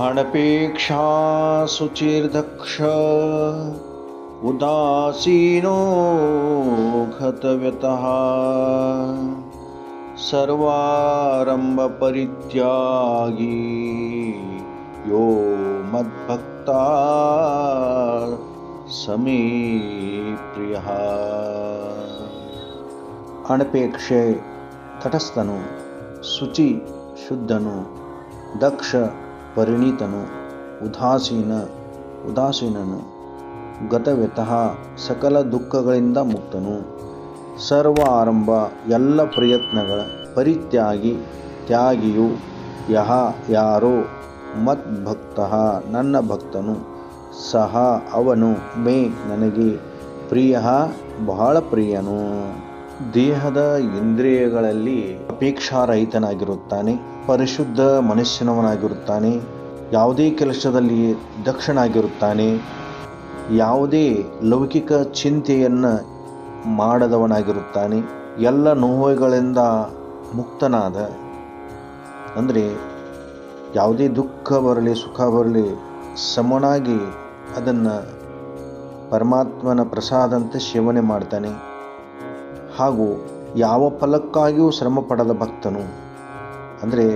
हणपेक्षा सुचिर्दक्ष उदासीनो उदासीनोतव्य सर्वारम्भपरित्यागी यो मद्भक्ता समेप्रियः अणपेक्षे तटस्थनु शुचि शुद्धनु दक्ष ಪರಿಣಿತನು, ಉದಾಸೀನ, ಉದಾಸೀನನು ಗತವ್ಯತಃ ಸಕಲ ದುಃಖಗಳಿಂದ ಮುಕ್ತನು. ಸರ್ವ ಆರಂಭ, ಎಲ್ಲ ಪ್ರಯತ್ನಗಳ ಪರಿತ್ಯಾಗಿ, ತ್ಯಾಗಿಯು ಯಹ ಯಾರೋ ಮದ್ಭಕ್ತ ನನ್ನ ಭಕ್ತನು, ಸಹ ಅವನು ಮೇ ನನಗೆ ಪ್ರಿಯ ಬಹಳ ಪ್ರಿಯನು. ದೇಹದ ಇಂದ್ರಿಯಗಳಲ್ಲಿ ಅಪೇಕ್ಷಾರಹಿತನಾಗಿರುತ್ತಾನೆ, ಪರಿಶುದ್ಧ ಮನುಷ್ಯನವನಾಗಿರುತ್ತಾನೆ, ಯಾವುದೇ ಕೆಲಸದಲ್ಲಿ ದಕ್ಷನಾಗಿರುತ್ತಾನೆ, ಯಾವುದೇ ಲೌಕಿಕ ಚಿಂತೆಯನ್ನು ಮಾಡದವನಾಗಿರುತ್ತಾನೆ, ಎಲ್ಲ ನೋವುಗಳಿಂದ ಮುಕ್ತನಾದ. ಅಂದರೆ ಯಾವುದೇ ದುಃಖ ಬರಲಿ, ಸುಖ ಬರಲಿ, ಸಮನಾಗಿ ಅದನ್ನು ಪರಮಾತ್ಮನ ಪ್ರಸಾದಂತೆ ಸೇವನೆ ಮಾಡ್ತಾನೆ. ಹಾಗೂ ಯಾವ ಫಲಕ್ಕಾಗಿಯೂ ಶ್ರಮ ಪಡದ ಭಕ್ತನು. ಅಂದರೆ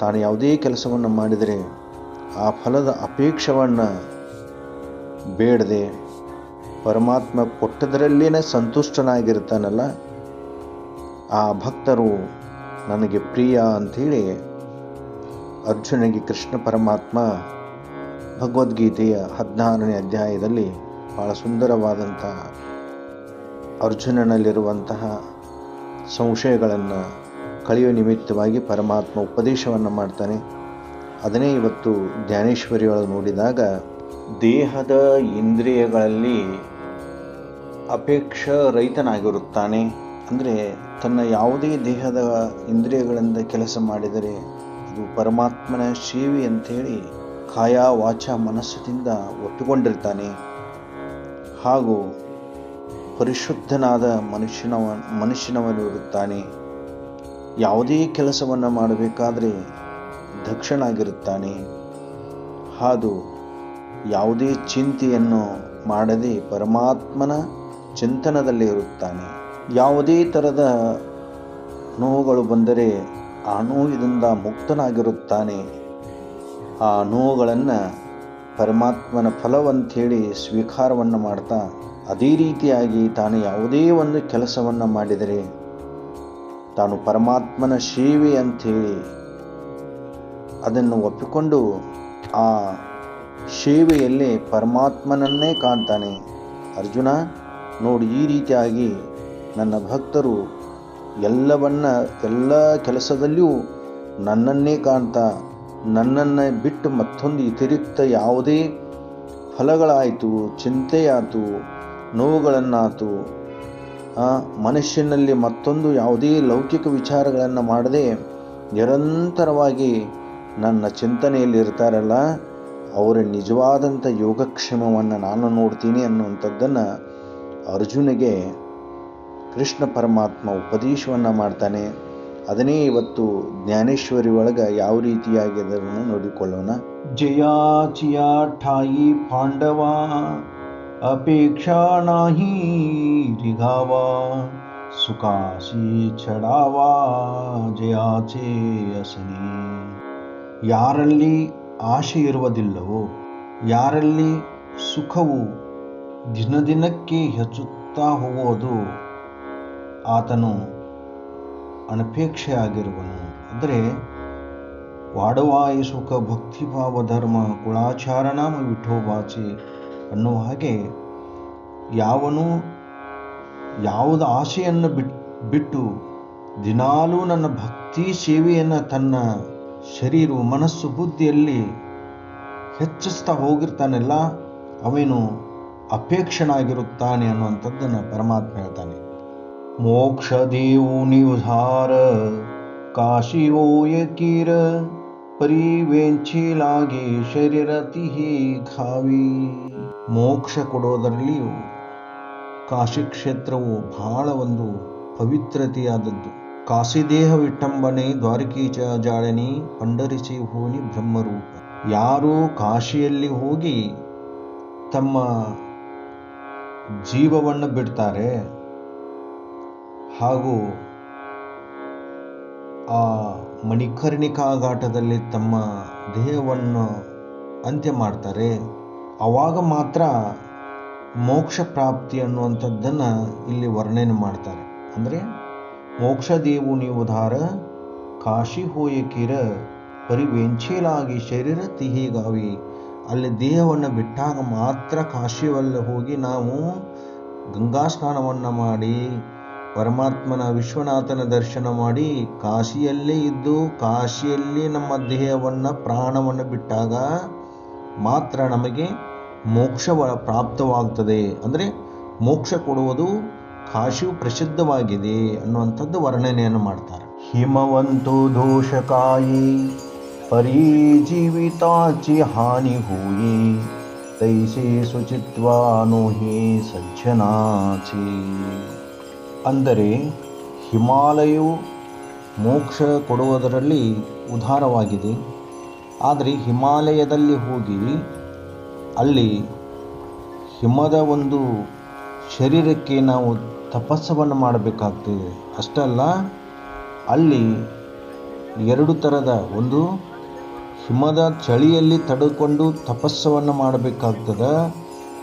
ತಾನು ಯಾವುದೇ ಕೆಲಸವನ್ನು ಮಾಡಿದರೆ ಆ ಫಲದ ಅಪೇಕ್ಷವನ್ನು ಬೇಡದೆ ಪರಮಾತ್ಮ ಕೊಟ್ಟದರಲ್ಲೇ ಸಂತುಷ್ಟನಾಗಿರ್ತಾನಲ್ಲ, ಆ ಭಕ್ತರು ನನಗೆ ಪ್ರಿಯ ಅಂಥೇಳಿ ಅರ್ಜುನಿಗೆ ಕೃಷ್ಣ ಪರಮಾತ್ಮ ಭಗವದ್ಗೀತೆಯ ಹದಿನಾರನೇ ಅಧ್ಯಾಯದಲ್ಲಿ ಭಾಳ ಸುಂದರವಾದಂಥ ಅರ್ಜುನನಲ್ಲಿರುವಂತಹ ಸಂಶಯಗಳನ್ನು ಕಳೆಯುವ ನಿಮಿತ್ತವಾಗಿ ಪರಮಾತ್ಮ ಉಪದೇಶವನ್ನು ಮಾಡ್ತಾನೆ. ಅದನ್ನೇ ಇವತ್ತು ಜ್ಞಾನೇಶ್ವರಿಯೊಳಗೆ ನೋಡಿದಾಗ, ದೇಹದ ಇಂದ್ರಿಯಗಳಲ್ಲಿ ಅಪೇಕ್ಷ ರಹಿತನಾಗಿರುತ್ತಾನೆ ಅಂದರೆ ತನ್ನ ಯಾವುದೇ ದೇಹದ ಇಂದ್ರಿಯಗಳಿಂದ ಕೆಲಸ ಮಾಡಿದರೆ ಅದು ಪರಮಾತ್ಮನ ಸೇವೆ ಅಂಥೇಳಿ ಕಾಯ ವಾಚ ಮನಸ್ಸಿನಿಂದ ಒಟ್ಟುಕೊಂಡಿರ್ತಾನೆ ಹಾಗೂ ಪರಿಶುದ್ಧನಾದ ಮನುಷ್ಯನವ, ಮನುಷ್ಯನವನಿರುತ್ತಾನೆ. ಯಾವುದೇ ಕೆಲಸವನ್ನು ಮಾಡಬೇಕಾದರೆ ದಕ್ಷನಾಗಿರುತ್ತಾನೆ. ಹಾದು ಯಾವುದೇ ಚಿಂತೆಯನ್ನು ಮಾಡದೆ ಪರಮಾತ್ಮನ ಚಿಂತನದಲ್ಲಿ ಇರುತ್ತಾನೆ. ಯಾವುದೇ ಥರದ ನೋವುಗಳು ಬಂದರೆ ಆ ನೋವಿನಿಂದ ಮುಕ್ತನಾಗಿರುತ್ತಾನೆ. ಆ ನೋವುಗಳನ್ನು ಪರಮಾತ್ಮನ ಫಲವಂಥೇಳಿ ಸ್ವೀಕಾರವನ್ನು ಮಾಡ್ತಾ ಅದೇ ರೀತಿಯಾಗಿ ತಾನು ಯಾವುದೇ ಒಂದು ಕೆಲಸವನ್ನು ಮಾಡಿದರೆ ತಾನು ಪರಮಾತ್ಮನ ಸೇವೆ ಅಂಥೇಳಿ ಅದನ್ನು ಒಪ್ಪಿಕೊಂಡು ಆ ಸೇವೆಯಲ್ಲಿ ಪರಮಾತ್ಮನನ್ನೇ ಕಾಣ್ತಾನೆ. ಅರ್ಜುನ, ನೋಡಿ ಈ ರೀತಿಯಾಗಿ ನನ್ನ ಭಕ್ತರು ಎಲ್ಲವನ್ನ, ಎಲ್ಲ ಕೆಲಸದಲ್ಲಿಯೂ ನನ್ನನ್ನೇ ಕಾಣ್ತಾ, ನನ್ನನ್ನು ಬಿಟ್ಟು ಮತ್ತೊಂದು ವ್ಯತಿರಿಕ್ತ ಯಾವುದೇ ಫಲಗಳಾಯಿತು, ಚಿಂತೆಯಾಯಿತು ನೋವುಗಳನ್ನಾತು ಮನುಷ್ಯನಲ್ಲಿ ಮತ್ತೊಂದು ಯಾವುದೇ ಲೌಕಿಕ ವಿಚಾರಗಳನ್ನು ಮಾಡದೆ ನಿರಂತರವಾಗಿ ನನ್ನ ಚಿಂತನೆಯಲ್ಲಿ ಇರ್ತಾರಲ್ಲ ಅವರ ನಿಜವಾದಂಥ ಯೋಗಕ್ಷೇಮವನ್ನು ನಾನು ನೋಡ್ತೀನಿ ಅನ್ನುವಂಥದ್ದನ್ನು ಅರ್ಜುನಿಗೆ ಕೃಷ್ಣ ಪರಮಾತ್ಮ ಉಪದೇಶವನ್ನು ಮಾಡ್ತಾನೆ. ಅದನ್ನೇ ಇವತ್ತು ಜ್ಞಾನೇಶ್ವರಿ ಒಳಗೆ ಯಾವ ರೀತಿಯಾಗಿ ನೋಡಿಕೊಳ್ಳೋಣ. ಜಿಯಾ ಠಾಯಿ ಪಾಂಡವ. ಅಪೇಕ್ಷಾ नाही रिघावा ಸುಖಾಸಿ ಛಡಾವಾ ಜಯಾಚೆ ಅಸಲಿ ಯಾರಲ್ಲಿ ಆಶೆ ಇರುವುದಿಲ್ಲವೋ ಯಾರಲ್ಲಿ ಸುಖವು ದಿನದಿನಕ್ಕೆ ಹೆಚ್ಚುತ್ತಾ ಹೋಗೋದು ಆತನು ಅನಪೇಕ್ಷೆಯಾಗಿರುವನು. ಅಂದರೆ ವಾಡವಾಯಿ ಸುಖ, ಭಕ್ತಿಭಾವ, ಧರ್ಮ ಕುಳಾಚಾರನಾಮ ವಿಠೋಬಾಚಿ ಅನ್ನುವ ಹಾಗೆ ಯಾವನು ಯಾವುದ ಆಶೆಯನ್ನು ಬಿಟ್, ಬಿಟ್ಟು ದಿನಾಲೂ ನನ್ನ ಭಕ್ತಿ ಸೇವೆಯನ್ನು ತನ್ನ ಶರೀರ, ಮನಸ್ಸು, ಬುದ್ಧಿಯಲ್ಲಿ ಹೆಚ್ಚಿಸ್ತಾ ಹೋಗಿರ್ತಾನೆಲ್ಲ, ಅವನು ಅಪೇಕ್ಷನಾಗಿರುತ್ತಾನೆ ಅನ್ನುವಂಥದ್ದನ್ನು ಪರಮಾತ್ಮ ಹೇಳ್ತಾನೆ. ಮೋಕ್ಷ ದೇವು ನಿಧಾರ ಕಾಶಿಯೋಯಕೀರ ಶರೀರ ತಿಹಿ ಘಾವಿ ಮೋಕ್ಷ ಕೊಡೋದರಲ್ಲಿಯೂ ಕಾಶಿ ಕ್ಷೇತ್ರವು ಬಹಳ ಒಂದು ಪವಿತ್ರತೆಯಾದದ್ದು. ಕಾಶಿದೇಹ ವಿಟ್ಟಂಬನೆ ದ್ವಾರಕೀಚ ಜಾಳನಿ ಪಂಡರಿಸಿ ಹೋನಿ ಬ್ರಹ್ಮರೂಪ. ಯಾರು ಕಾಶಿಯಲ್ಲಿ ಹೋಗಿ ತಮ್ಮ ಜೀವವನ್ನು ಬಿಡ್ತಾರೆ. ಹಾಗೂ ಆ ಮಣಿಕರ್ಣಿಕಾ ಘಾಟದಲ್ಲಿ ತಮ್ಮ ದೇಹವನ್ನು ಅಂತ್ಯ ಮಾಡ್ತಾರೆ. ಆವಾಗ ಮಾತ್ರ ಮೋಕ್ಷ ಪ್ರಾಪ್ತಿ ಅನ್ನುವಂಥದ್ದನ್ನು ಇಲ್ಲಿ ವರ್ಣನೆ ಮಾಡ್ತಾರೆ. ಅಂದರೆ ಮೋಕ್ಷ ದೇವು ನೀವು ಧಾರ ಕಾಶಿ ಹೋಯಕಿರ ಪರಿವೆಂಚೇಲಾಗಿ ಶರೀರ ತಿಹಿಗಾವಿ ಅಲ್ಲಿ ದೇಹವನ್ನು ಬಿಟ್ಟಾಗ ಮಾತ್ರ ಕಾಶಿಯಲ್ಲಿ ಹೋಗಿ ನಾವು ಗಂಗಾ ಸ್ನಾನವನ್ನು ಮಾಡಿ, ಪರಮಾತ್ಮನ ವಿಶ್ವನಾಥನ ದರ್ಶನ ಮಾಡಿ ಕಾಶಿಯಲ್ಲೇ ಇದ್ದು ಕಾಶಿಯಲ್ಲಿ ನಮ್ಮ ದೇಹವನ್ನು ಪ್ರಾಣವನ್ನು ಬಿಟ್ಟಾಗ ಮಾತ್ರ ನಮಗೆ ಮೋಕ್ಷ ಪ್ರಾಪ್ತವಾಗ್ತದೆ. ಅಂದರೆ ಮೋಕ್ಷ ಕೊಡುವುದು ಕಾಶಿಯು ಪ್ರಸಿದ್ಧವಾಗಿದೆ ಅನ್ನುವಂಥದ್ದು ವರ್ಣನೆಯನ್ನು ಮಾಡ್ತಾರೆ. ಹಿಮವಂತು ದೋಷಕಾಯಿ, ಪರೀಜೀವಿತಾಚಿ ಹಾನಿ ಹೂಯಿ, ತೈಸೆ ಶುಚಿತ್ವಾನು ಹಿ ಸಜ್ಜನಾಚಿ. ಅಂದರೆ ಹಿಮಾಲಯವು ಮೋಕ್ಷ ಕೊಡುವುದರಲ್ಲಿ ಉದಾರವಾಗಿದೆ. ಆದರೆ ಹಿಮಾಲಯದಲ್ಲಿ ಹೋಗಿ ಅಲ್ಲಿ ಹಿಮದ ಒಂದು ಶರೀರಕ್ಕೆ ನಾವು ತಪಸ್ಸವನ್ನು ಮಾಡಬೇಕಾಗ್ತದೆ. ಅಷ್ಟಲ್ಲ ಅಲ್ಲಿ ಎರಡು ಥರದ, ಒಂದು ಹಿಮದ ಚಳಿಯಲ್ಲಿ ತಡೆದುಕೊಂಡು ತಪಸ್ಸವನ್ನು ಮಾಡಬೇಕಾಗ್ತದೆ.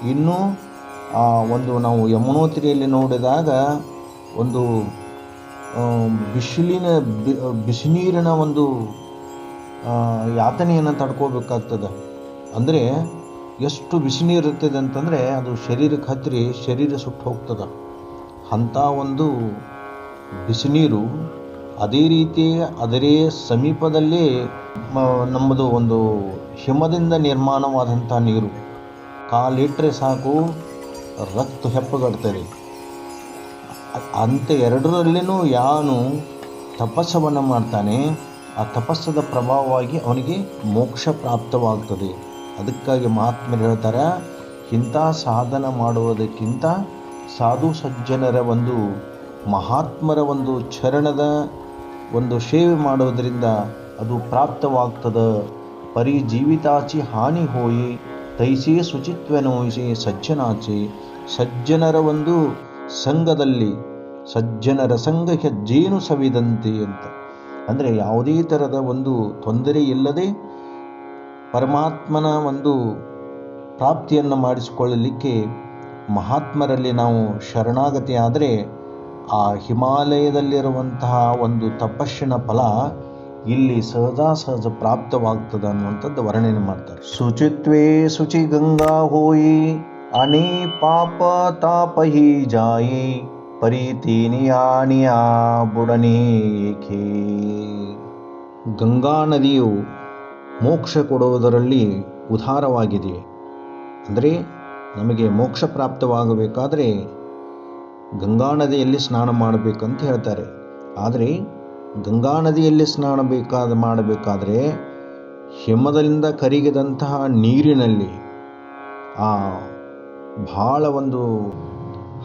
ಇನ್ನು ಆ ಒಂದು ನಾವು ಯಮುನೋತ್ರಿಯಲ್ಲಿ ನೋಡಿದಾಗ ಒಂದು ಬಿಸಿಲಿನ ಬಿಸಿನೀರಿನ ಒಂದು ಯಾತನೆಯನ್ನು ತಡ್ಕೋಬೇಕಾಗ್ತದೆ. ಅಂದರೆ ಎಷ್ಟು ಬಿಸಿ ನೀರು ಇರ್ತದೆ ಅಂತಂದರೆ ಅದು ಶರೀರಕ್ಕೆ ಹತ್ತಿರಿ ಶರೀರ ಸುಟ್ಟು ಹೋಗ್ತದೆ. ಅಂಥ ಒಂದು ಬಿಸಿ ನೀರು ಅದೇ ರೀತಿ ಅದರೇ ಸಮೀಪದಲ್ಲಿ ನಮ್ಮದು ಒಂದು ಹಿಮದಿಂದ ನಿರ್ಮಾಣವಾದಂಥ ನೀರು. ಕಾಲಿಟ್ರೆ ಸಾಕು, ರಕ್ತ ಹೆಪ್ಪಗಡ್ತದೆ. ಅಂಥ ಎರಡರಲ್ಲಿನೂ ಯಾನು ತಪಸ್ಸವನ್ನು ಮಾಡ್ತಾನೆ. ಆ ತಪಸ್ಸದ ಪ್ರಭಾವವಾಗಿ ಅವನಿಗೆ ಮೋಕ್ಷ ಪ್ರಾಪ್ತವಾಗ್ತದೆ. ಅದಕ್ಕಾಗಿ ಮಹಾತ್ಮರು ಹೇಳ್ತಾರೆ, ಇಂಥ ಸಾಧನ ಮಾಡುವುದಕ್ಕಿಂತ ಸಾಧು ಸಜ್ಜನರ ಒಂದು ಮಹಾತ್ಮರ ಒಂದು ಚರಣದ ಒಂದು ಸೇವೆ ಮಾಡುವುದರಿಂದ ಅದು ಪ್ರಾಪ್ತವಾಗ್ತದೆ. ಪರಿ ಜೀವಿತಾಚಿ ಹಾನಿ ಹೋಯಿ, ತೈಸಿ ಶುಚಿತ್ವನೋಯಿಸಿ ಸಜ್ಜನಾಚಿ. ಸಜ್ಜನರ ಒಂದು ಸಂಘದಲ್ಲಿ, ಸಜ್ಜನರ ಸಂಘಕ್ಕೆ ಜೇನು ಸವಿದಂತೆ ಅಂತ. ಅಂದರೆ ಯಾವುದೇ ಥರದ ಒಂದು ತೊಂದರೆ ಇಲ್ಲದೆ ಪರಮಾತ್ಮನ ಒಂದು ಪ್ರಾಪ್ತಿಯನ್ನು ಮಾಡಿಸಿಕೊಳ್ಳಲಿಕ್ಕೆ ಮಹಾತ್ಮರಲ್ಲಿ ನಾವು ಶರಣಾಗತಿ ಆದರೆ ಆ ಹಿಮಾಲಯದಲ್ಲಿರುವಂತಹ ಒಂದು ತಪಸ್ಸಿನ ಫಲ ಇಲ್ಲಿ ಸಹಜ ಪ್ರಾಪ್ತವಾಗ್ತದೆ ಅನ್ನುವಂಥದ್ದು ವರ್ಣನೆ ಮಾಡ್ತಾರೆ. ಶುಚಿತ್ವೇ ಶುಚಿ ಗಂಗಾ ಹೋಯಿ ಅನೇ ಪಾಪ ತಾಪಹಿ ಜಾಯಿ. ಪರಿತೀನಿಯಾನಿಯಾ ಬುಡನೇಖೇ ಗಂಗಾ ನದಿಯು ಮೋಕ್ಷ ಕೊಡುವುದರಲ್ಲಿ ಉದಾರವಾಗಿದೆ. ಅಂದರೆ ನಮಗೆ ಮೋಕ್ಷ ಪ್ರಾಪ್ತವಾಗಬೇಕಾದರೆ ಗಂಗಾ ನದಿಯಲ್ಲಿ ಸ್ನಾನ ಮಾಡಬೇಕಂತ ಹೇಳ್ತಾರೆ. ಆದರೆ ಗಂಗಾ ನದಿಯಲ್ಲಿ ಸ್ನಾನ ಬೇಕಾದ, ಮಾಡಬೇಕಾದರೆ ಹಿಮದಿಂದ ಕರಗಿದಂತಹ ನೀರಿನಲ್ಲಿ ಆ ಭಾಳ ಒಂದು,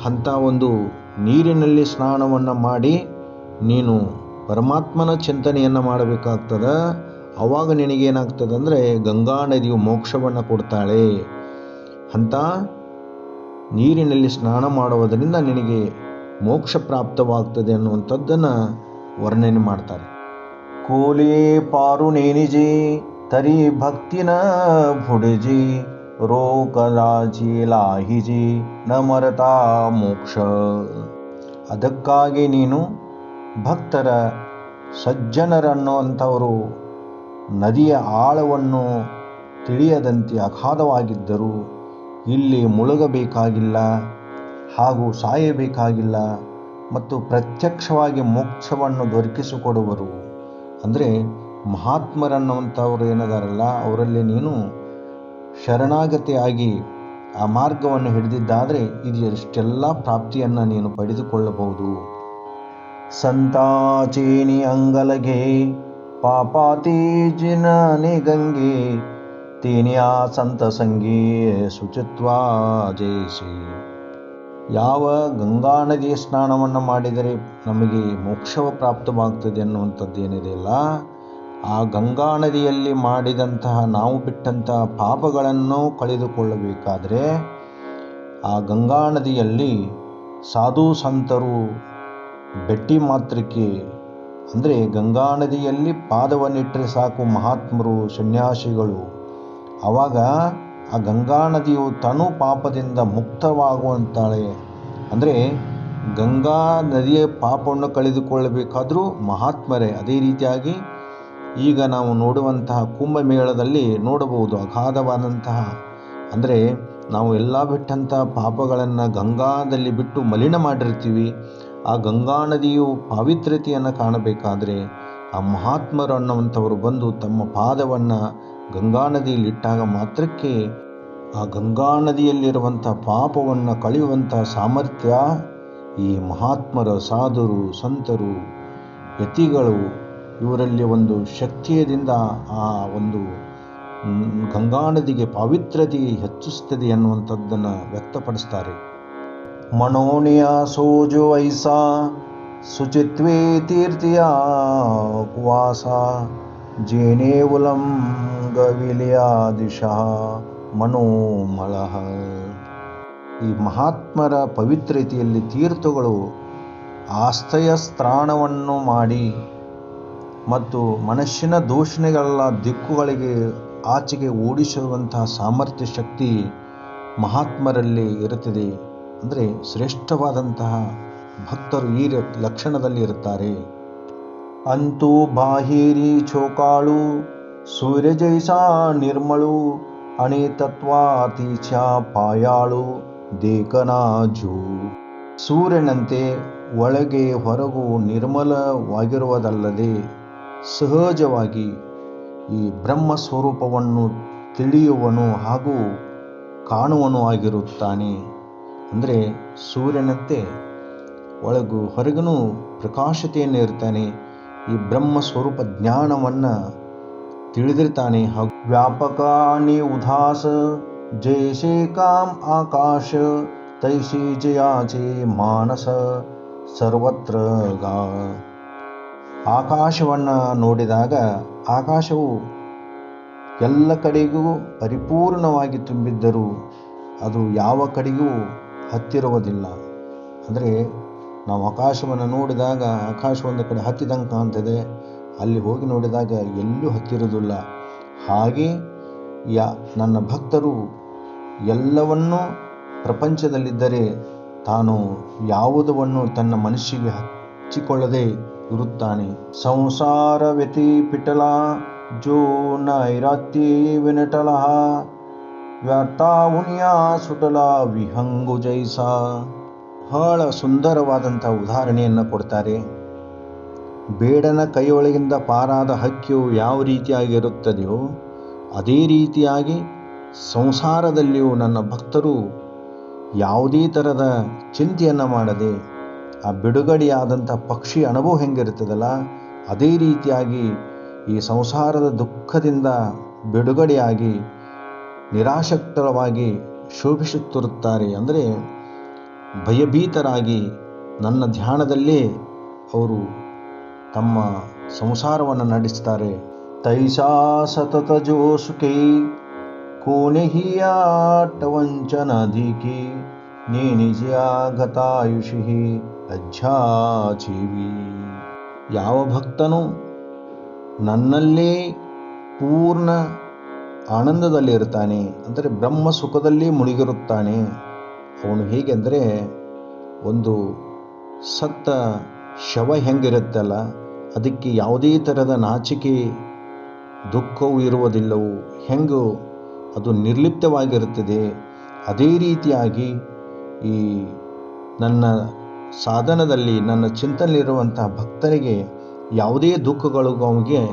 ಅಂಥ ಒಂದು ನೀರಿನಲ್ಲಿ ಸ್ನಾನವನ್ನು ಮಾಡಿ ನೀನು ಪರಮಾತ್ಮನ ಚಿಂತನೆಯನ್ನು ಮಾಡಬೇಕಾಗ್ತದೆ? ಆವಾಗ ನಿನಗೇನಾಗ್ತದೆ ಅಂದರೆ ಗಂಗಾ ನದಿಯು ಮೋಕ್ಷವನ್ನು ಕೊಡ್ತಾಳೆ. ಅಂತ ನೀರಿನಲ್ಲಿ ಸ್ನಾನ ಮಾಡುವುದರಿಂದ ನಿನಗೆ ಮೋಕ್ಷ ಪ್ರಾಪ್ತವಾಗ್ತದೆ ಅನ್ನುವಂಥದ್ದನ್ನು ವರ್ಣನೆ ಮಾಡ್ತಾರೆ. ಕೂಲಿ ಪಾರು ನೇನಿಜಿ ತರಿ ಭಕ್ತಿನ ಭುಡಿಜಿ ರೋಕಲಾಜಿ ಲಾಹಿಜಿ ನ ಮರತಾ ಮೋಕ್ಷ. ಅದಕ್ಕಾಗಿ ನೀನು ಭಕ್ತರ ಸಜ್ಜನರನ್ನುವಂಥವರು ನದಿಯ ಆಳವನ್ನು ತಿಳಿಯದಂತೆ ಅಗಾಧವಾಗಿದ್ದರು ಇಲ್ಲಿ ಮುಳುಗಬೇಕಾಗಿಲ್ಲ ಹಾಗೂ ಸಾಯಬೇಕಾಗಿಲ್ಲ ಮತ್ತು ಪ್ರತ್ಯಕ್ಷವಾಗಿ ಮೋಕ್ಷವನ್ನು ದೊರಕಿಸಿಕೊಡುವರು. ಅಂದರೆ ಮಹಾತ್ಮರನ್ನುವಂಥವ್ರು ಏನದಾರಲ್ಲ ಅವರಲ್ಲಿ ನೀನು ಶರಣಾಗತಿಯಾಗಿ ಆ ಮಾರ್ಗವನ್ನು ಹಿಡಿದಿದ್ದಾದರೆ ಇದು ಪ್ರಾಪ್ತಿಯನ್ನು ನೀನು ಪಡೆದುಕೊಳ್ಳಬಹುದು. ಸಂತಾಚೇನಿ ಅಂಗಲಗೆ ಪಾಪಾತೀಜಿನ ಗಂಗೆ, ತೇನಿಯ ಸಂತ ಸಂಗೀ ಶುಚಿತ್ವ ಜಯಿಸಿ. ಯಾವ ಗಂಗಾ ನದಿಯ ಸ್ನಾನವನ್ನು ಮಾಡಿದರೆ ನಮಗೆ ಮೋಕ್ಷವ ಪ್ರಾಪ್ತವಾಗ್ತದೆ ಅನ್ನುವಂಥದ್ದು ಏನಿದೆಯಲ್ಲ ಆ ಗಂಗಾ ನದಿಯಲ್ಲಿ ಮಾಡಿದಂತಹ ನಾವು ಬಿಟ್ಟಂತಹ ಪಾಪಗಳನ್ನು ಕಳೆದುಕೊಳ್ಳಬೇಕಾದರೆ ಆ ಗಂಗಾ ನದಿಯಲ್ಲಿ ಸಾಧು ಸಂತರು ಬೆಟ್ಟಿ ಮಾತ್ರಕ್ಕೆ, ಅಂದರೆ ಗಂಗಾ ನದಿಯಲ್ಲಿ ಪಾದವನ್ನಿಟ್ಟರೆ ಸಾಕು ಮಹಾತ್ಮರು, ಸನ್ಯಾಸಿಗಳು ಆವಾಗ ಆ ಗಂಗಾ ನದಿಯು ತನು ಪಾಪದಿಂದ ಮುಕ್ತವಾಗುವಂತಾಳೆ. ಅಂದರೆ ಗಂಗಾ ನದಿಯ ಪಾಪವನ್ನು ಕಳೆದುಕೊಳ್ಳಬೇಕಾದರೂ ಮಹಾತ್ಮರೇ, ಅದೇ ರೀತಿಯಾಗಿ ಈಗ ನಾವು ನೋಡುವಂತಹ ಕುಂಭಮೇಳದಲ್ಲಿ ನೋಡಬಹುದು ಅಗಾಧವಾದಂತಹ, ಅಂದರೆ ನಾವು ಎಲ್ಲ ಬಿಟ್ಟಂತಹ ಪಾಪಗಳನ್ನು ಗಂಗಾದಲ್ಲಿ ಬಿಟ್ಟು ಮಲಿನ ಮಾಡಿರ್ತೀವಿ. ಆ ಗಂಗಾ ನದಿಯು ಪಾವಿತ್ರ್ಯತೆಯನ್ನು ಕಾಣಬೇಕಾದರೆ ಆ ಮಹಾತ್ಮರು ಅನ್ನುವಂಥವರು ಬಂದು ತಮ್ಮ ಪಾದವನ್ನು ಗಂಗಾ ನದಿಯಲ್ಲಿ ಇಟ್ಟಾಗ ಮಾತ್ರಕ್ಕೆ ಆ ಗಂಗಾ ನದಿಯಲ್ಲಿರುವಂಥ ಪಾಪವನ್ನು ಕಳೆಯುವಂಥ ಸಾಮರ್ಥ್ಯ ಈ ಮಹಾತ್ಮರ ಸಾಧುರು, ಸಂತರು, ಯತಿಗಳು ಇವರಲ್ಲಿ ಒಂದು ಶಕ್ತಿಯದಿಂದ ಆ ಒಂದು ಗಂಗಾ ನದಿಗೆ ಪಾವಿತ್ರ್ಯತೆ ಹೆಚ್ಚಿಸ್ತದೆ ಅನ್ನುವಂಥದ್ದನ್ನು ವ್ಯಕ್ತಪಡಿಸ್ತಾರೆ. ಮನೋಣಿಯ ಸೋಜು ಐಸಾ, ಶುಚಿತ್ವೇ ತೀರ್ಥಿಯ ಉಪವಾಸ, ಜೇನೇ ಉಲಂಗವಿಲಿಯ ದಿಶ ಮನೋಮಳ ಈ ಮಹಾತ್ಮರ ಪವಿತ್ರತೆಯಲ್ಲಿ ತೀರ್ಥಗಳು ಆಸ್ತಯ ಸ್ತ್ರಾಣವನ್ನು ಮಾಡಿ ಮತ್ತು ಮನಸ್ಸಿನ ದೂಷಣೆಗಳ ದಿಕ್ಕುಗಳಿಗೆ ಆಚೆಗೆ ಓಡಿಸುವಂತಹ ಸಾಮರ್ಥ್ಯ ಶಕ್ತಿ ಮಹಾತ್ಮರಲ್ಲಿ ಇರುತ್ತದೆ. ಅಂದರೆ ಶ್ರೇಷ್ಠವಾದಂತಹ ಭಕ್ತರು ಈ ಲಕ್ಷಣದಲ್ಲಿ ಇರುತ್ತಾರೆ. ಅಂತೂ ಬಾಹಿರಿ ಚೋಕಾಳು, ಸೂರ್ಯ ಜೈಸಾ ನಿರ್ಮಳು ಅಣಿ ತತ್ವಾತೀಚ ಪಾಯಾಳು, ದೇಕನಾಜು. ಸೂರ್ಯನಂತೆ ಒಳಗೆ ಹೊರಗು ನಿರ್ಮಲವಾಗಿರುವುದಲ್ಲದೆ ಸಹಜವಾಗಿ ಈ ಬ್ರಹ್ಮ ಸ್ವರೂಪವನ್ನು ತಿಳಿಯುವನು ಹಾಗೂ ಕಾಣುವನು ಆಗಿರುತ್ತಾನೆ. ಅಂದರೆ ಸೂರ್ಯನಂತೆ ಒಳಗು ಹೊರಗನು ಪ್ರಕಾಶತೆಯನ್ನು ಇರ್ತಾನೆ ಈ ಬ್ರಹ್ಮ ಸ್ವರೂಪ ಜ್ಞಾನವನ್ನು ತಿಳಿದಿರ್ತಾನೆ ಹಾಗೂ ವ್ಯಾಪಕಾನಿ ಉದಾಸ ಜೈಸೆ ಕಾಮ್ ಆಕಾಶ ತೈಸಿ ಜಯಾಚೆ ಮಾನಸ ಸರ್ವತ್ರ ಗಾ ಆಕಾಶವನ್ನು ನೋಡಿದಾಗ ಆಕಾಶವು ಎಲ್ಲ ಕಡೆಗೂ ಪರಿಪೂರ್ಣವಾಗಿ ತುಂಬಿದ್ದರೂ ಅದು ಯಾವ ಕಡೆಗೂ ಹತ್ತಿರುವುದಿಲ್ಲ. ಅಂದರೆ ನಾವು ಆಕಾಶವನ್ನು ನೋಡಿದಾಗ ಆಕಾಶ ಒಂದು ಕಡೆ ಹತ್ತಿದಂಗೆ ಕಾಣ್ತದೆ ಅಲ್ಲಿ ಹೋಗಿ ನೋಡಿದಾಗ ಎಲ್ಲೂ ಹತ್ತಿರುವುದಿಲ್ಲ. ಹಾಗೆ ಯಾ ನನ್ನ ಭಕ್ತರು ಎಲ್ಲವನ್ನೂ ಪ್ರಪಂಚದಲ್ಲಿದ್ದರೆ ತಾನು ಯಾವುದವನ್ನು ತನ್ನ ಮನಸ್ಸಿಗೆ ಹಚ್ಚಿಕೊಳ್ಳದೆ ಇರುತ್ತಾನೆ ಸಂಸಾರ ವ್ಯತಿ ಪಿಟಲ ಜೋ ನೈರಾತ್ಯೇ ವಿನಟಲ ವ್ಯರ್ಥಾವುನಿಯ ಸುಟಲ ವಿಹಂಗು ಜೈಸ. ಬಹಳ ಸುಂದರವಾದಂಥ ಉದಾಹರಣೆಯನ್ನು ಕೊಡ್ತಾರೆ. ಬೇಡನ ಕೈಯೊಳಗಿಂದ ಪಾರಾದ ಹಕ್ಕಿಯು ಯಾವ ರೀತಿಯಾಗಿರುತ್ತದೆಯೋ, ಅದೇ ರೀತಿಯಾಗಿ ಸಂಸಾರದಲ್ಲಿಯೂ ನನ್ನ ಭಕ್ತರು ಯಾವುದೇ ಥರದ ಚಿಂತೆಯನ್ನು ಮಾಡದೆ ಆ ಬಿಡುಗಡೆಯಾದಂಥ ಪಕ್ಷಿ ಅನುಭವ ಹೆಂಗಿರ್ತದಲ್ಲ, ಅದೇ ರೀತಿಯಾಗಿ ಈ ಸಂಸಾರದ ದುಃಖದಿಂದ ಬಿಡುಗಡೆಯಾಗಿ ನಿರಾಶಕ್ತರವಾಗಿ ಶೋಭಿಸುತ್ತಿರುತ್ತಾರೆ ಅಂದರೆ ಭಯಭೀತರಾಗಿ ನನ್ನ ಧ್ಯಾನದಲ್ಲೇ ಅವರು ತಮ್ಮ ಸಂಸಾರವನ್ನು ನಡೆಸ್ತಾರೆ. ತೈಸಾ ಸತತ ಜೋಸುಕೆ ನೇ ಗತಾಯುಷಿ ಯಾವ ಭಕ್ತನು ನನ್ನಲ್ಲೇ ಪೂರ್ಣ ಆನಂದದಲ್ಲಿರ್ತಾನೆ ಅಂದರೆ ಬ್ರಹ್ಮ ಸುಖದಲ್ಲಿ ಮುಳುಗಿರುತ್ತಾನೆ. ಅವನು ಹೇಗೆಂದರೆ ಒಂದು ಸತ್ತ ಶವ ಹೆಂಗಿರುತ್ತಲ್ಲ, ಅದಕ್ಕೆ ಯಾವುದೇ ಥರದ ನಾಚಿಕೆ ದುಃಖವೂ ಇರುವುದಿಲ್ಲವು, ಹೆಂಗು ಅದು ನಿರ್ಲಿಪ್ತವಾಗಿರುತ್ತದೆ. ಅದೇ ರೀತಿಯಾಗಿ ಈ ನನ್ನ ಸಾಧನದಲ್ಲಿ ನನ್ನ ಚಿಂತನೆಯಲ್ಲಿರುವಂತಹ ಭಕ್ತನಿಗೆ ಯಾವುದೇ ದುಃಖಗಳು ಅವನಿಗೆ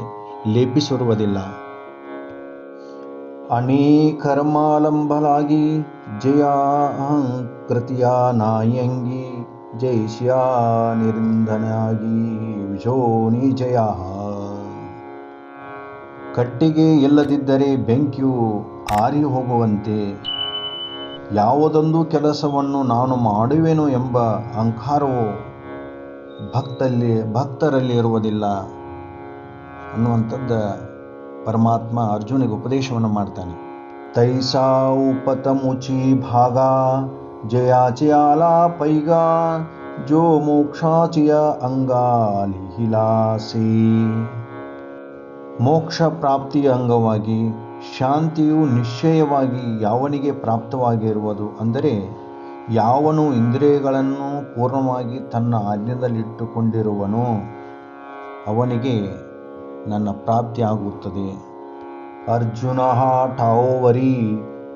ಲೇಪಿಸಿರುವುದಿಲ್ಲ. ಅನೇಕರ್ಮಾಲಂಬಲಾಗಿ ಜಯ ಕೃತಿಯ ನಾಯಂಗಿ ಜೈಸ್ಯ ನಿರಂಧನಾಗಿ ವಿಶೋನಿ ಜಯ ಕಟ್ಟಿಗೆ ಇಲ್ಲದಿದ್ದರೆ ಬೆಂಕಿಯು ಆರಿ ಹೋಗುವಂತೆ ಯಾವುದೊಂದು ಕೆಲಸವನ್ನು ನಾನು ಮಾಡುವೆನು ಎಂಬ ಅಹಂಕಾರವು ಭಕ್ತಲ್ಲಿ, ಭಕ್ತರಲ್ಲಿ ಇರುವುದಿಲ್ಲ ಅನ್ನುವಂಥದ್ದು ಪರಮಾತ್ಮ ಅರ್ಜುನಿಗೆ ಉಪದೇಶವನ್ನು ಮಾಡ್ತಾನೆ. ತೈಸಾ ಉಪತಮುಚಿ ಭಾಗ ಆಲಾ ಪೈಗಾ, ಜೋ ಮೋಕ್ಷಾಚಿಯ ಅಂಗಾಲಿಹಿಲಾಸಿ ಮೋಕ್ಷ ಪ್ರಾಪ್ತಿಯ ಅಂಗವಾಗಿ ಶಾಂತಿಯು ನಿಶ್ಚಯವಾಗಿ ಯಾವನಿಗೆ ಪ್ರಾಪ್ತವಾಗಿರುವುದು ಅಂದರೆ ಯಾವನು ಇಂದ್ರಿಯಗಳನ್ನು ಪೂರ್ಣವಾಗಿ ತನ್ನ ಆಜ್ಞದಲ್ಲಿಟ್ಟುಕೊಂಡಿರುವನೋ ಅವನಿಗೆ ನನ್ನ ಪ್ರಾಪ್ತಿಯಾಗುತ್ತದೆ. ಅರ್ಜುನ ಠಾವೋವರಿ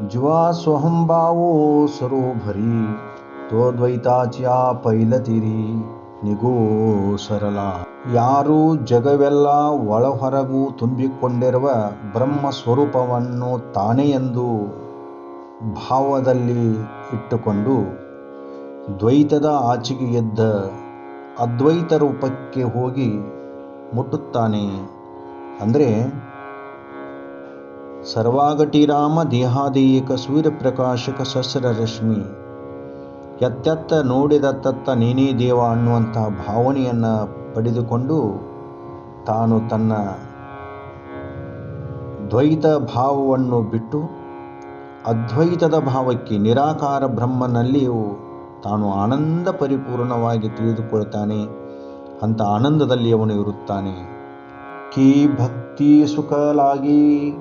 ಜುವಾ ಸ್ವಹಂಭಾವೋ ಸರೋಭರಿ ತೋದ್ವೈತಾಚ್ಯಾ ಪೈಲತಿರಿ, ನಿಗೋ ಸರಳ. ಯಾರು ಜಗವೆಲ್ಲ ಒಳಹೊರಗು ತುಂಬಿಕೊಂಡಿರುವ ಬ್ರಹ್ಮ ಸ್ವರೂಪವನ್ನು ತಾನೇ ಎಂದು ಭಾವದಲ್ಲಿ ಇಟ್ಟುಕೊಂಡು ದ್ವೈತದ ಆಚೆಗೆ ಎದ್ದ ಅದ್ವೈತ ರೂಪಕ್ಕೆ ಹೋಗಿ ಮುಟ್ಟುತ್ತಾನೆ. ಅಂದರೆ ಸರ್ವಾಗಟಿರಾಮ ದೇಹಾದೇಯಕ ಸೂರ್ಯಪ್ರಕಾಶಕ ಸಸ್ರ ರಶ್ಮಿ ಎತ್ತೆತ್ತ ನೋಡಿದತ್ತತ್ತ ನೀನೇ ದೇವ ಅನ್ನುವಂತಹ ಭಾವನೆಯನ್ನು ಪಡೆದುಕೊಂಡು ತಾನು ತನ್ನ ದ್ವೈತ ಭಾವವನ್ನು ಬಿಟ್ಟು ಅದ್ವೈತದ ಭಾವಕ್ಕೆ ನಿರಾಕಾರ ಬ್ರಹ್ಮನಲ್ಲಿಯೂ ತಾನು ಆನಂದ ಪರಿಪೂರ್ಣವಾಗಿ ತಿಳಿದುಕೊಳ್ತಾನೆ, ಅಂತ ಆನಂದದಲ್ಲಿ ಅವನು ಇರುತ್ತಾನೆ. ಕೀ ಭಕ್ತಿ ಸುಖಲಾಗಿ,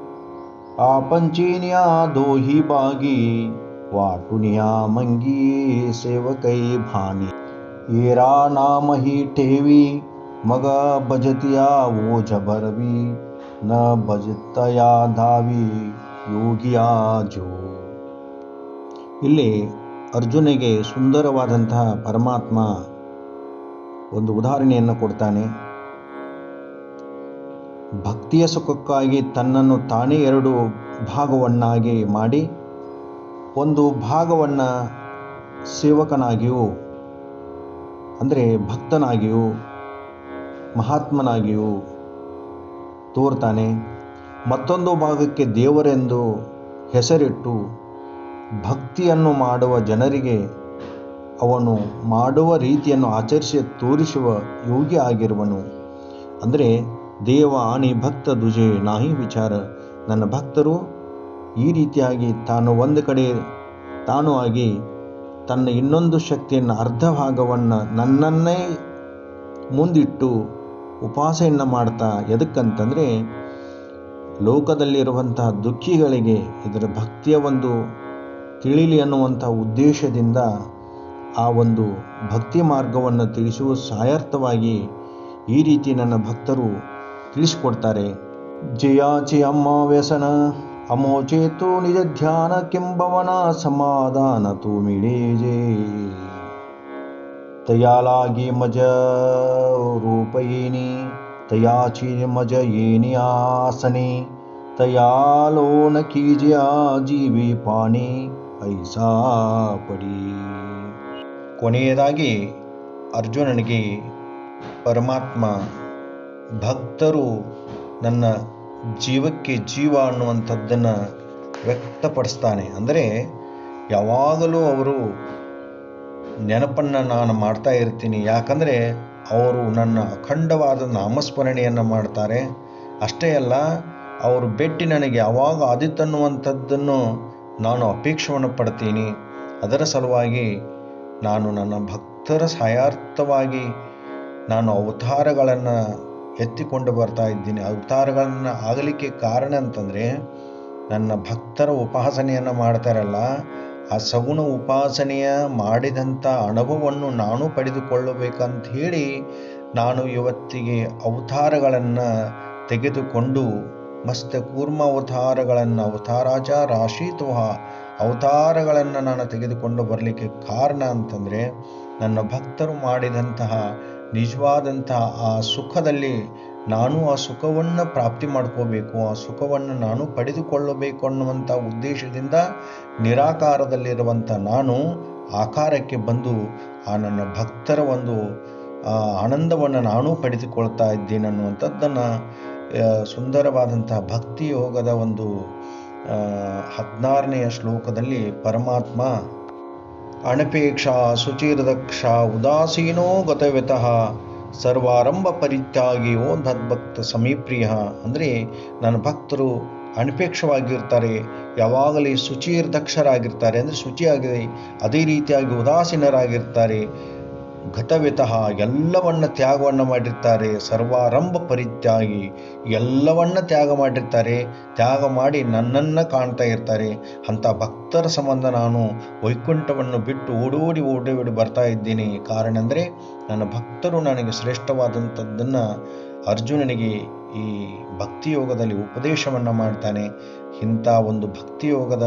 ಆ ಪಂಚೀನಿಯ ದೋಹಿ ಬಾಗಿ, ವಾಟುನಿಯ ಮಂಗಿ ಸೇವಕೈ ಭಾನಿ. येरा नाम ही ठेवी मग भजतिया वो जबरवी न ಭಜತಯಾ ಧಾವಿ ಯೋಗಿಯಾ ಜೋ ಇಲ್ಲಿ ಅರ್ಜುನಿಗೆ ಸುಂದರವಾದಂತಹ ಪರಮಾತ್ಮ ಒಂದು ಉದಾಹರಣೆಯನ್ನು ಕೊಡ್ತಾನೆ ಭಕ್ತಿಯ ಸುಖಕ್ಕಾಗಿ ತನ್ನನ್ನು ತಾನೇ ಎರಡು ಭಾಗವನ್ನಾಗಿ ಮಾಡಿ ಒಂದು ಭಾಗವನ್ನು ಸೇವಕನಾಗಿಯೂ ಅಂದರೆ ಭಕ್ತನಾಗಿಯೂ, ಮಹಾತ್ಮನಾಗಿಯೂ ತೋರ್ತಾನೆ. ಮತ್ತೊಂದು ಭಾಗಕ್ಕೆ ದೇವರೆಂದು ಹೆಸರಿಟ್ಟು ಭಕ್ತಿಯನ್ನು ಮಾಡುವ ಜನರಿಗೆ ಅವನು ಮಾಡುವ ರೀತಿಯನ್ನು ಆಚರಿಸಿ ತೋರಿಸುವ ಯೋಗಿ ಆಗಿರುವನು. ಅಂದರೆ ದೇವ ಆಣಿ ಭಕ್ತ ದುಜೆ ನಾಹಿ ವಿಚಾರ. ನನ್ನ ಭಕ್ತರು ಈ ರೀತಿಯಾಗಿ ತಾನು ಒಂದು ಕಡೆ ತಾನು ಆಗಿ ತನ್ನ ಇನ್ನೊಂದು ಶಕ್ತಿಯನ್ನು ಅರ್ಧ ಭಾಗವನ್ನು ನನ್ನನ್ನೇ ಮುಂದಿಟ್ಟು ಉಪಾಸೆಯನ್ನು ಮಾಡ್ತಾ ಎದಕ್ಕಂತಂದರೆ, ಲೋಕದಲ್ಲಿರುವಂತಹ ದುಃಖಿಗಳಿಗೆ ಇದರ ಭಕ್ತಿಯ ಒಂದು ತಿಳಿಲಿ ಅನ್ನುವಂಥ ಉದ್ದೇಶದಿಂದ ಆ ಒಂದು ಭಕ್ತಿ ಮಾರ್ಗವನ್ನು ತಿಳಿಸುವ ಸಾಯಾರ್ಥವಾಗಿ ಈ ರೀತಿ ನನ್ನ ಭಕ್ತರು ತಿಳಿಸಿಕೊಡ್ತಾರೆ. ಜಯಾಚಿ ಅಮ್ಮ ವ್ಯಸನ. ಅಮೋಚೇತು ನಿಜ ಧ್ಯಾನ ಕೆಂಬವನ ಸಮಾಧಾನ ತೂ ಮಿಡೇಜೆ ತಯಾಲಾಗಿ ಮಜ ರೂಪಯೇನಿ ತಯಾಚಿ ಮಜ ಏನಿ ಆಸನೆ ತಯಾಲೋನ ಕೀಜಿಯ ಜೀವಿ ಪಾಣಿ ಐಸಾ ಪಡಿ. ಕೊನೆಯದಾಗಿ ಅರ್ಜುನನಿಗೆ ಪರಮಾತ್ಮ ಭಕ್ತರು ನನ್ನ ಜೀವಕ್ಕೆ ಜೀವ ಅನ್ನುವಂಥದ್ದನ್ನು ವ್ಯಕ್ತಪಡಿಸ್ತಾನೆ. ಅಂದರೆ ಯಾವಾಗಲೂ ಅವರು ನೆನಪನ್ನು ನಾನು ಮಾಡ್ತಾ ಇರ್ತೀನಿ. ಯಾಕಂದರೆ ಅವರು ನನ್ನ ಅಖಂಡವಾದ ನಾಮಸ್ಮರಣೆಯನ್ನು ಮಾಡ್ತಾರೆ. ಅಷ್ಟೇ ಅಲ್ಲ, ಅವರು ಭೇಟಿ ನನಗೆ ಯಾವಾಗ ಆದಿತ್ತನ್ನುವಂಥದ್ದನ್ನು ನಾನು ಅಪೇಕ್ಷವನ್ನು ಪಡ್ತೀನಿ. ಅದರ ಸಲುವಾಗಿ ನಾನು ನನ್ನ ಭಕ್ತರ ಸಹಾಯಾರ್ಥವಾಗಿ ನಾನು ಅವತಾರಗಳನ್ನು ಎತ್ತಿಕೊಂಡು ಬರ್ತಾ ಇದ್ದೀನಿ. ಅವತಾರಗಳನ್ನು ಆಗಲಿಕ್ಕೆ ಕಾರಣ ಅಂತಂದರೆ ನನ್ನ ಭಕ್ತರ ಉಪಾಸನೆಯನ್ನು ಮಾಡ್ತಾರಲ್ಲ ಆ ಸಗುಣ ಉಪಾಸನೆಯ ಮಾಡಿದಂಥ ಅನುಭವವನ್ನು ನಾನು ಪಡೆದುಕೊಳ್ಳಬೇಕಂತ ಹೇಳಿ ನಾನು ಇವತ್ತಿಗೆ ಅವತಾರಗಳನ್ನು ತೆಗೆದುಕೊಂಡು ಮಸ್ತ ಕೂರ್ಮ ಅವತಾರಗಳನ್ನು, ಅವತಾರಾಜ ರಾಶಿ ತೋಹ ಅವತಾರಗಳನ್ನು ನಾನು ತೆಗೆದುಕೊಂಡು ಬರಲಿಕ್ಕೆ ಕಾರಣ ಅಂತಂದರೆ ನನ್ನ ಭಕ್ತರು ಮಾಡಿದಂತಹ ನಿಜವಾದಂತಹ ಆ ಸುಖದಲ್ಲಿ ನಾನು ಆ ಸುಖವನ್ನು ಪ್ರಾಪ್ತಿ ಮಾಡ್ಕೋಬೇಕು, ಆ ಸುಖವನ್ನು ನಾನು ಪಡೆದುಕೊಳ್ಳಬೇಕು ಅನ್ನುವಂಥ ಉದ್ದೇಶದಿಂದ ನಿರಾಕಾರದಲ್ಲಿರುವಂಥ ನಾನು ಆಕಾರಕ್ಕೆ ಬಂದು ಆ ನನ್ನ ಭಕ್ತರ ಒಂದು ಆನಂದವನ್ನು ನಾನು ಪಡೆದುಕೊಳ್ತಾ ಇದ್ದೇನೆ ಅನ್ನುವಂಥದ್ದನ್ನು ಸುಂದರವಾದಂತಹ ಭಕ್ತಿ ಯೋಗದ ಒಂದು ಹದಿನಾರನೆಯ ಶ್ಲೋಕದಲ್ಲಿ ಪರಮಾತ್ಮ ಅನಪೇಕ್ಷ ಶುಚಿರ್ದಕ್ಷ ಉದಾಸೀನೋ ಗತವ್ಯತಃ ಸರ್ವಾರಂಭ ಪರಿತ್ಯಾಗಿ ಓ ತದ್ಭಕ್ತ ಸಮೀಪ್ರಿಯ. ಅಂದರೆ ನನ್ನ ಭಕ್ತರು ಅನಪೇಕ್ಷವಾಗಿರ್ತಾರೆ ಯಾವಾಗಲೇ ಶುಚಿರ್ದಕ್ಷರಾಗಿರ್ತಾರೆ ಅಂದರೆ ಶುಚಿಯಾಗಿ ಅದೇ ರೀತಿಯಾಗಿ ಉದಾಸೀನರಾಗಿರ್ತಾರೆ ಗತವಿತಃ ಎಲ್ಲವನ್ನ ತ್ಯಾಗವನ್ನು ಮಾಡಿರ್ತಾರೆ, ಸರ್ವಾರಂಭ ಪರಿತ್ಯಾಗಿ ಎಲ್ಲವನ್ನ ತ್ಯಾಗ ಮಾಡಿರ್ತಾರೆ, ತ್ಯಾಗ ಮಾಡಿ ನನ್ನನ್ನು ಕಾಣ್ತಾ ಇರ್ತಾರೆ. ಅಂಥ ಭಕ್ತರ ಸಂಬಂಧ ನಾನು ವೈಕುಂಠವನ್ನು ಬಿಟ್ಟು ಓಡೋಡಿ ಓಡೋಡಿ ಬರ್ತಾ ಇದ್ದೀನಿ. ಕಾರಣ ಅಂದರೆ ನನ್ನ ಭಕ್ತರು ನನಗೆ ಶ್ರೇಷ್ಠವಾದಂಥದ್ದನ್ನು ಅರ್ಜುನನಿಗೆ ಈ ಭಕ್ತಿಯೋಗದಲ್ಲಿ ಉಪದೇಶವನ್ನು ಮಾಡ್ತಾನೆ. ಇಂಥ ಒಂದು ಭಕ್ತಿಯೋಗದ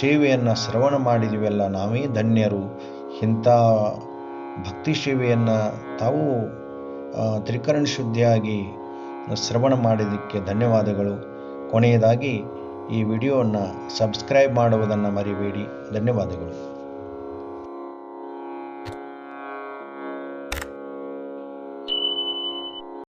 ಸೇವೆಯನ್ನು ಶ್ರವಣ ಮಾಡಿದೀವಲ್ಲ ನಾವೇ ಧನ್ಯರು. ಇಂಥ ಭಕ್ತಿ ಸೇವೆಯನ್ನು ತಾವು ತ್ರಿಕರಣ ಶುದ್ಧಿಯಾಗಿ ಶ್ರವಣ ಮಾಡಿದ್ದಕ್ಕೆ ಧನ್ಯವಾದಗಳು. ಕೊನೆಯದಾಗಿ ಈ ವಿಡಿಯೋವನ್ನು ಸಬ್ಸ್ಕ್ರೈಬ್ ಮಾಡುವುದನ್ನು ಮರಿಬೇಡಿ. ಧನ್ಯವಾದಗಳು.